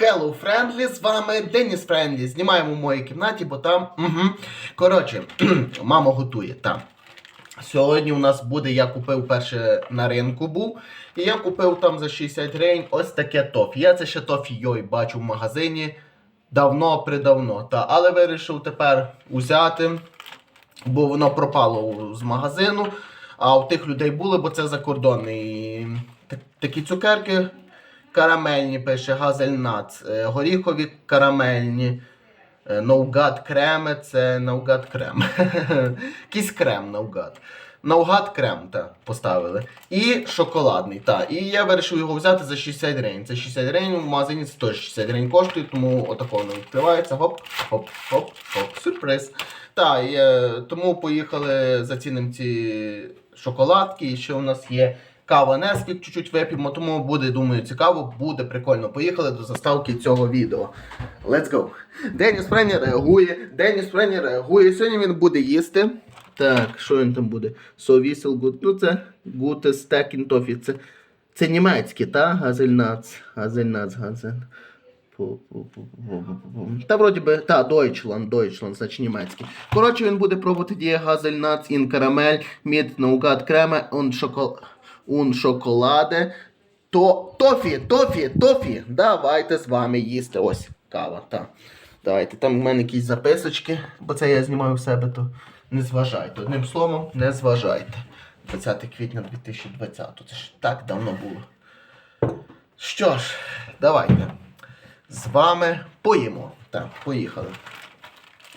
Hello Friendly, з вами Деніс Френдлі. Знімаємо в моїй кімнаті, бо там. Угу. Коротше, мама готує. Там. Сьогодні у нас буде, я купив перше на ринку був. І я купив там за 60 гривень ось таке тофі. Я це ще тофі йой бачу в магазині давно придавно. Та, але вирішив тепер узяти, бо воно пропало з магазину. А у тих людей були, бо це закордонний. Такі цукерки карамельні, пише газельнац, е, горіхові карамельні. Е, Наугад креми, це наугад крем. Якийсь крем наугад. Наугад крем та, поставили. І шоколадний. Та. І я вирішив його взяти за 60 гривень. Це 60 гривень, в магазині це теж 60 гривень коштує, тому отако воно відкривається. Гоп, хоп, хоп, хоп, сюрприз. Та, і, е, тому поїхали зацінимо ці шоколадки. І ще у нас є кава Несквік, чуть-чуть вип'ємо, тому буде, думаю, цікаво, буде прикольно. Поїхали до заставки цього відео. Let's go. Деніс Френі реагує. Деніс Френі реагує. Сьогодні він буде їсти. Так, що він там буде? Совісел гуд. Ну, це гуте стекін тофі. Це, це німецьке, та? Газельнац. Газельнац, газель. Та вроді би, та, Deutschland, Deutschland, значить німецький. Коротше, він буде пробувати діє газельнац, ін карамель, мід, наугад, креме, он шокол... un шоколаде. То, тофі, тофі, тофі. Давайте з вами їсти. Ось кава. Та. Давайте. Там в мене якісь записочки, бо це я знімаю в себе, то не зважайте. Одним словом, не зважайте. 20 квітня 2020. Це ж так давно було. Що ж, давайте. З вами поїмо. Так, поїхали.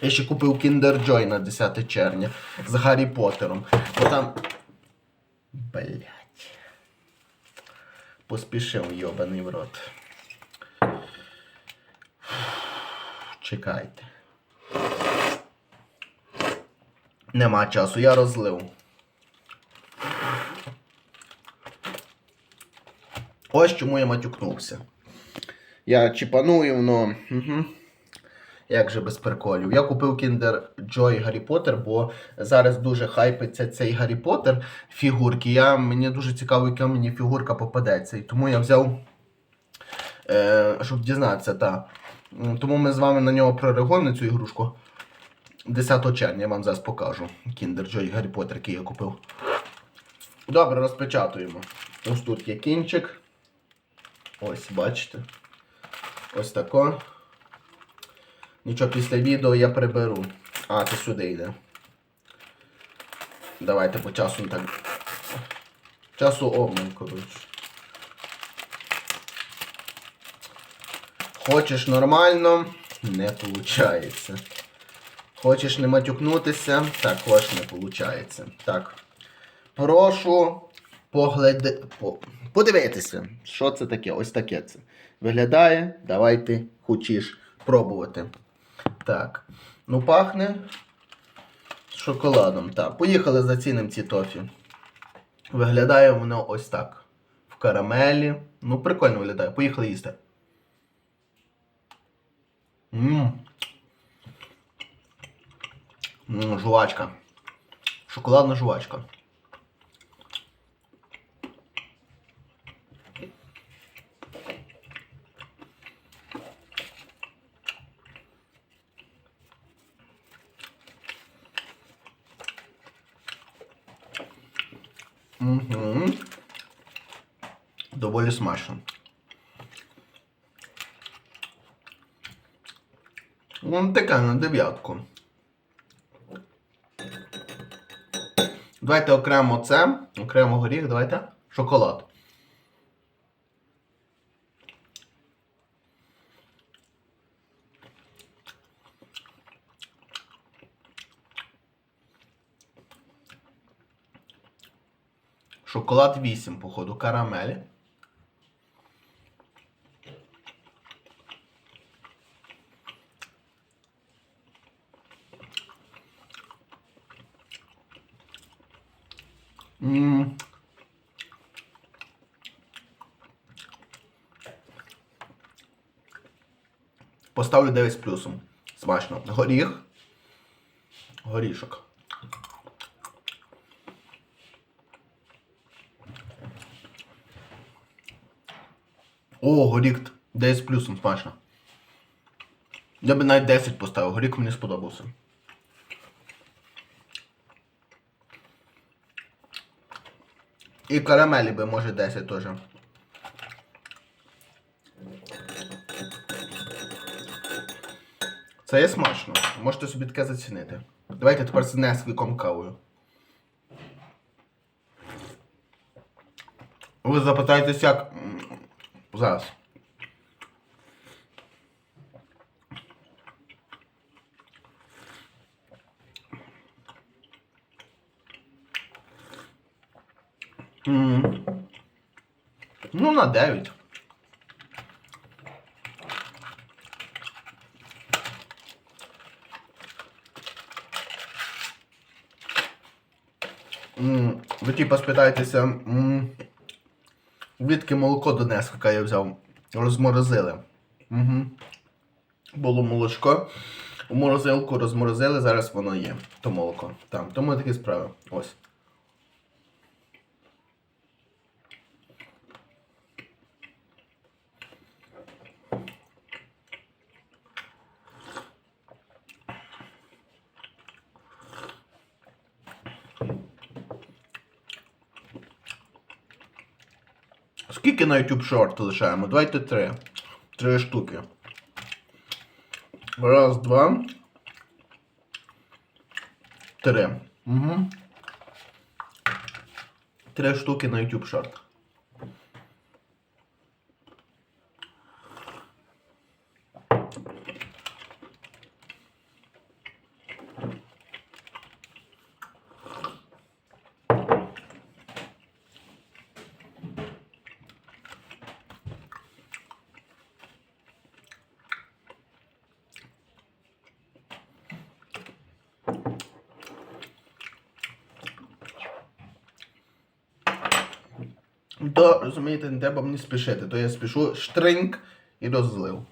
Я ще купив Kinder Joy на 10 червня з Гаррі Поттером. Бо там. Блять. Поспішив йобаний в рот. Чекайте. Нема часу, я розлив. Ось чому я матюкнувся. Я чіпаную, но... Угу. Як же без приколів. Я купив Kinder Joy Гаррі Поттер, бо зараз дуже хайпиться цей Гаррі Поттер фігурки. Я, мені дуже цікаво, яка мені фігурка попадеться. І тому я взяв, е, щоб дізнатися, та. Тому ми з вами на нього прореагуємо на цю ігрушку. 10 червня я вам зараз покажу. Kinder Joy Гаррі Поттер, який я купив. Добре, розпечатуємо. Ось тут є кінчик. Ось, бачите. Ось тако. Нічого після відео я приберу. А, це сюди йде. Давайте по часу так. Часу обман, коротше. Хочеш нормально, не виходить. Хочеш не матюкнутися, також не виходить. Так. Прошу погляди... по... подивитися, що це таке. Ось таке це. Виглядає. Давайте хочеш пробувати. Так. Ну, пахне шоколадом. Так, поїхали зацінимо ці тофі. Виглядає воно ось так. В карамелі. Ну, прикольно виглядає. Поїхали їсти. Ммм, жувачка. Шоколадна жувачка. Угу. Доволі смачно. Ну, така на дев'ятку. Давайте окремо це, окремо горіх, давайте. Шоколад. Шоколад 8, походу, карамель. Поставлю 9 з плюсом. Смачно. Горіх. Горішок. О, горіх 9 з плюсом смачно. Я би навіть 10 поставив, горік мені сподобався. І карамелі би, може, 10 теж. Це є смачно. Можете собі таке зацінити. Давайте тепер з несквіком кавою. Ви запитаєтесь, як. Зараз. Ну, на 9. М, Ви типа спитаєтеся, м, звідки молоко до Несквика я взяв? Розморозили. Угу. Було молочко. У морозилку розморозили, зараз воно є. То молоко. Там. Тому такі справи. Ось. Скільки на YouTube шорт лишаємо? Давайте три. Три штуки. Раз, два. Три. Угу. Три штуки на YouTube шорт. То, розумієте, не треба мені спішити. То я спішу штринк і розлив.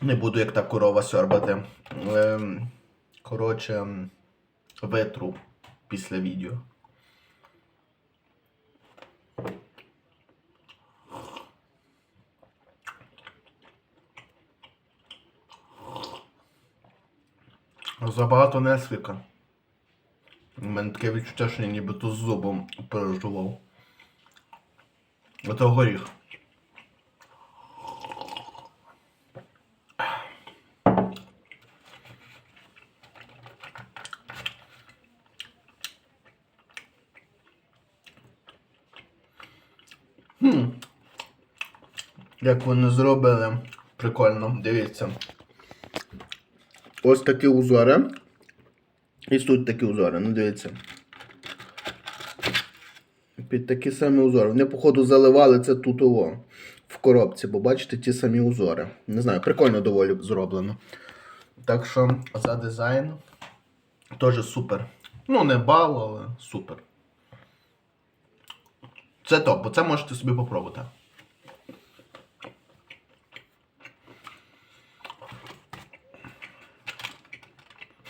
Не буду як та корова сьорбати. Ем, коротше, витру після відео. Забагато несвіка. У мене таке відчуття, що я нібито з зубом пережував. Ото горіх. Хм. Як вони зробили. Прикольно, дивіться. Ось такі узори. І тут такі узори, ну дивіться. Під такі самі узори. Вони, походу, заливали це тут ово, в коробці, бо бачите ті самі узори. Не знаю, прикольно доволі зроблено. Так що за дизайн теж супер. Ну, не бал, але супер. Це топ, бо це можете собі попробувати.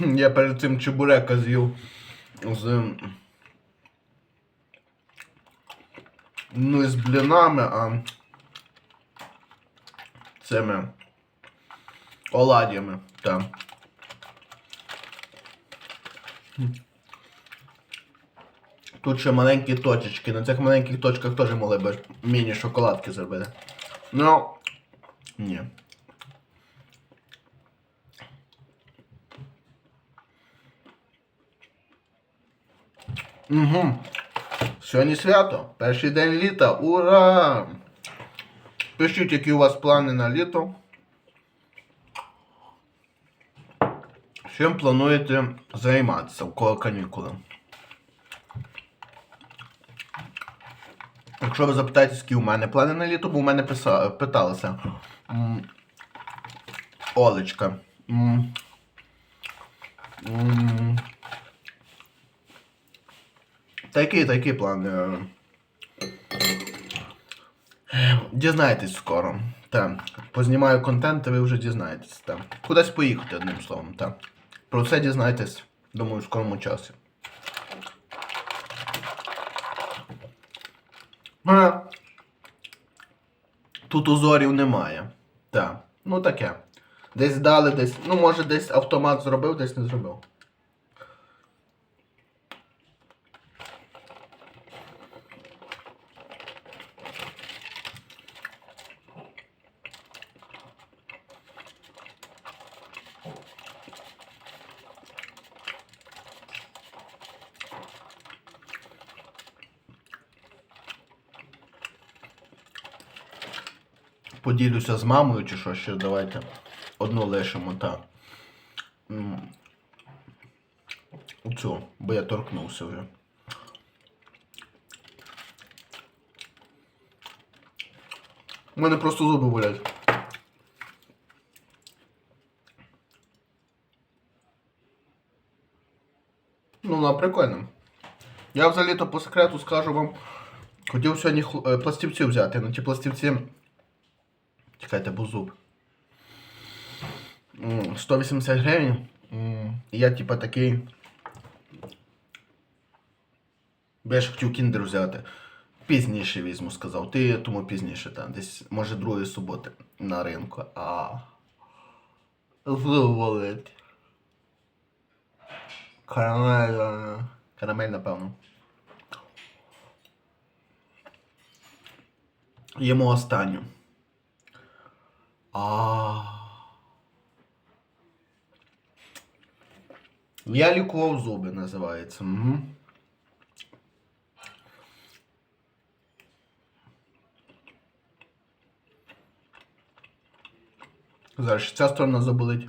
Я перед цим чебурека з'їв з. Ну, з блінами, а цими оладями. Там. Тут ще маленькі точечки. На цих маленьких точках теж могли б міні-шоколадки зробити. Ну, ні. Угу. Сьогодні свято. Перший день літа. Ура! Пишіть, які у вас плани на літо. Чим плануєте займатися в кого канікули? Якщо ви запитаєте, які у мене плани на літо, бо у мене писа... питалася. Олечка. М, м, Такі, такі плани. Е, Дізнаєтесь скоро. Так. Познімаю контент, і ви вже дізнаєтесь. Так. Кудись поїхати, одним словом. Так. Про це дізнаєтесь, думаю, в скорому часі. Е. Тут узорів немає. Так. Ну таке. Десь дали, десь. Ну, може, десь автомат зробив, десь не зробив. Поділюся з мамою чи що ще давайте. Одну лишимо, так. М. Оцю, бо я торкнувся вже. У мене просто зуби болять. Ну, вона прикольна. Я взагалі-то по секрету скажу вам. Хотів сьогодні е, пластівці взяти, ну ті пластівці. Чекайте, бо зуб. 180 гривень. І я типа такий. Я ж хотів кіндер взяти. Пізніше візьму, сказав. Ти тому пізніше, там, десь, може, другої суботи на ринку. А. Зуб. Карамель. е, Карамель, напевно. Їмо останню. А. Я лікував зуби, називається. Угу. Зараз ця сторона заболить.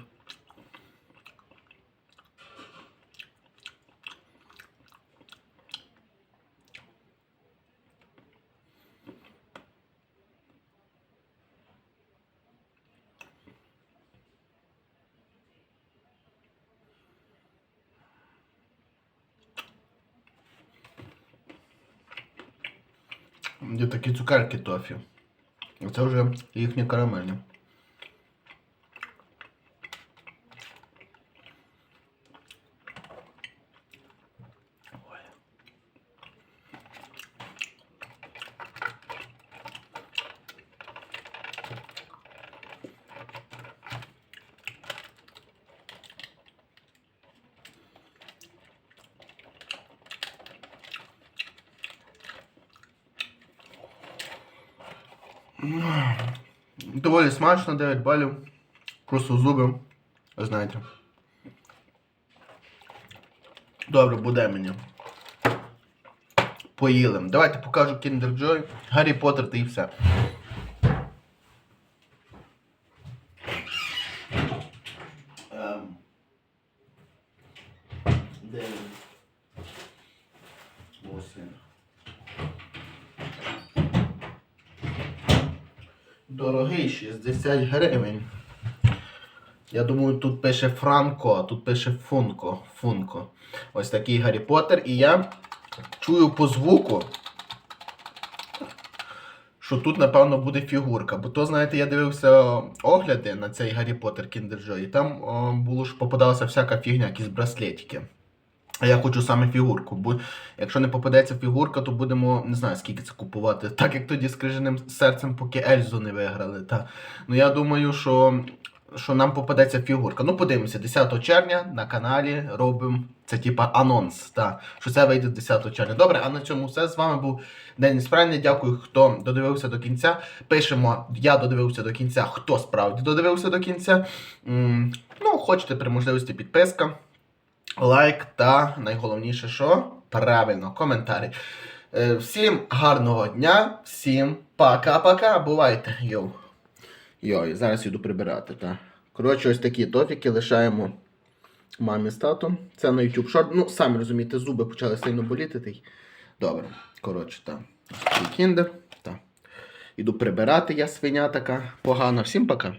Є такі цукерки тофі. Це вже їхні карамельні. Доволі смачно, 9 балів. Просто зуби. Знаєте. Добре, буде мені. Поїли. Давайте покажу Kinder Joy, Гаррі Поттер та і все. Ем. Де він? Ось він. Дорогий 60 гривень. Я думаю, тут пише Франко, а тут пише Функо. Функо. Ось такий Гаррі Поттер. І я чую по звуку, що тут, напевно, буде фігурка. Бо то, знаєте, я дивився огляди на цей Гаррі Поттер Kinder Joy, і там о, було ж попадалася всяка фігня, якісь браслетики. А я хочу саме фігурку, бо якщо не попадеться фігурка, то будемо не знаю скільки це купувати. Так як тоді з крижаним серцем, поки Ельзу не виграли. Та. Ну я думаю, що, що нам попадеться фігурка. Ну, подивимося, 10 червня на каналі робимо це типа анонс. Та, що це вийде 10 червня. Добре, а на цьому все. З вами був Деніс Френлі. Дякую, хто додивився до кінця. Пишемо, я додивився до кінця, хто справді додивився до кінця. М, Ну, хочете при можливості підписка лайк та найголовніше, що правильно, коментарі. Е, Всім гарного дня, всім пока-пока. Бувайте. Йоу. Йой, зараз іду прибирати. Та. Коротше, ось такі тофіки лишаємо мамі з татом. Це на YouTube Short. Ну, самі розумієте, зуби почали сильно боліти. Та й... Добре. Коротше, так. Кіндер. Іду прибирати, я свиня така погана. Всім пока.